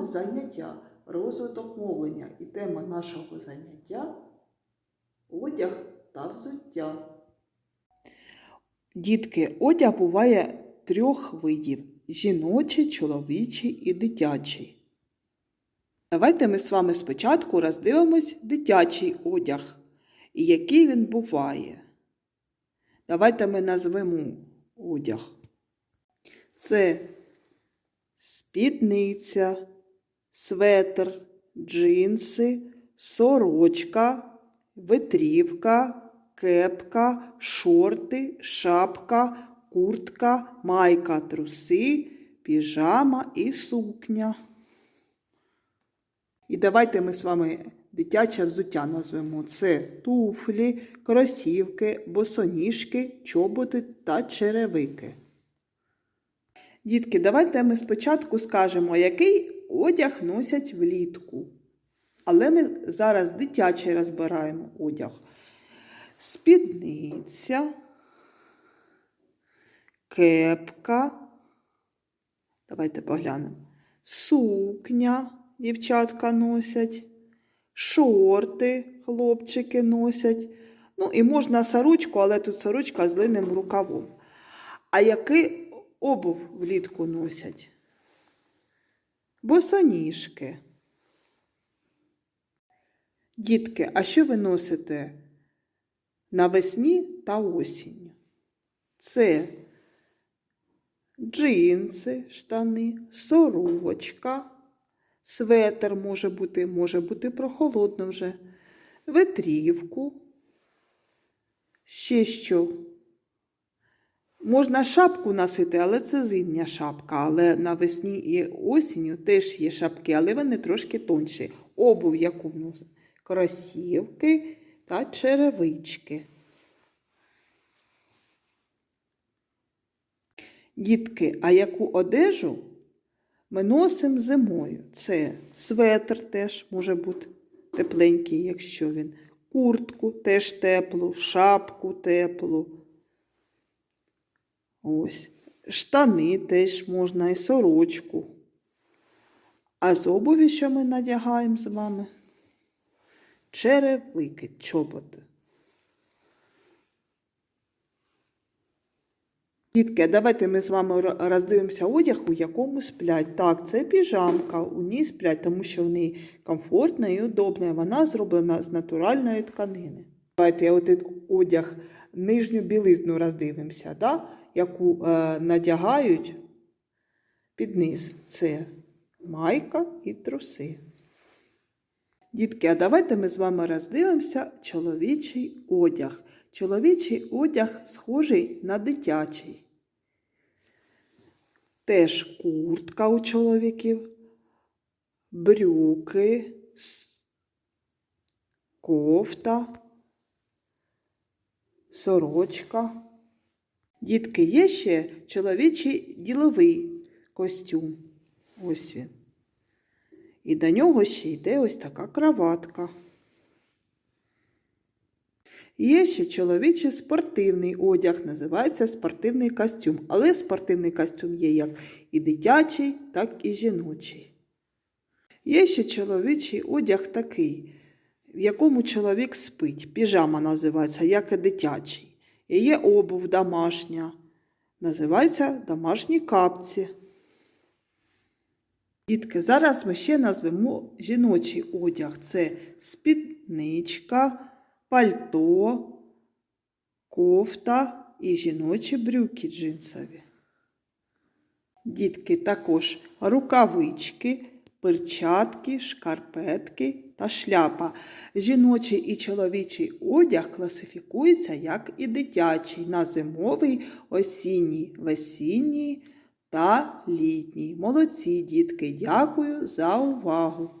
у нас з вами заняття розвиток мовлення і тема нашого заняття одяг та взуття. Дітки, одяг буває трьох видів: жіночий, чоловічий і дитячий. Давайте ми з вами спочатку роздивимось дитячий одяг і який він буває. Давайте ми назвемо одяг. Це спідниця, светр, джинси, сорочка, витрівка, кепка, шорти, шапка, куртка, майка, труси, піжама і сукня. І давайте ми з вами дитяче взуття назвемо. Це туфлі, кросівки, босоніжки, чоботи та черевики. Дітки, давайте ми спочатку скажемо, який одяг носять влітку. Але ми зараз дитячий розбираємо одяг. Спідниця, кепка. Давайте поглянемо. Сукня дівчатка носять, шорти хлопчики носять. Ну і можна сорочку, але тут сорочка з длинним рукавом. А який обув влітку носять? Босоніжки. Дітки, а що ви носите навесні та осінню? Це джинси, штани, сорочка, светр може бути, може бути прохолодно вже, витрівку. Ще що? Можна шапку носити, але це зимня шапка. Але навесні і осінню теж є шапки, але вони трошки тонші. Обув яку вносить? Кросівки та черевички. Дітки, а яку одежу ми носимо зимою? Це светр теж може бути тепленький, якщо він, куртку теж теплу, шапку теплу. Ось. Штани теж можна і сорочку. А з обуві, що ми надягаємо з вами? Черевики, чоботи. Дітки, давайте ми з вами роздивимося одяг, у якому сплять. Так, це піжамка, у ній сплять, тому що в неї комфортна і удобна. Вона зроблена з натуральної тканини. Давайте от одяг, нижню білизну роздивимося, да? Яку е, надягають під низ. Це майка і труси. Дітки, а давайте ми з вами роздивимося чоловічий одяг. Чоловічий одяг схожий на дитячий. Теж куртка у чоловіків, брюки, кофта, сорочка. Дітки, є ще чоловічий діловий костюм. Ось він. І до нього ще йде ось така краватка. Є ще чоловічий спортивний одяг, називається спортивний костюм. Але спортивний костюм є як і дитячий, так і жіночий. Є ще чоловічий одяг такий, в якому чоловік спить. Піжама називається, як і дитячий. І є обув домашня, називається домашні капці. Дітки, зараз ми ще назвемо жіночий одяг. Це спідничка, пальто, кофта і жіночі брюки джинсові. Дітки, також рукавички, перчатки, шкарпетки та шляпа. Жіночий і чоловічий одяг класифікується як і дитячий на зимовий, осінній, весінній та літній. Молодці, дітки, дякую за увагу!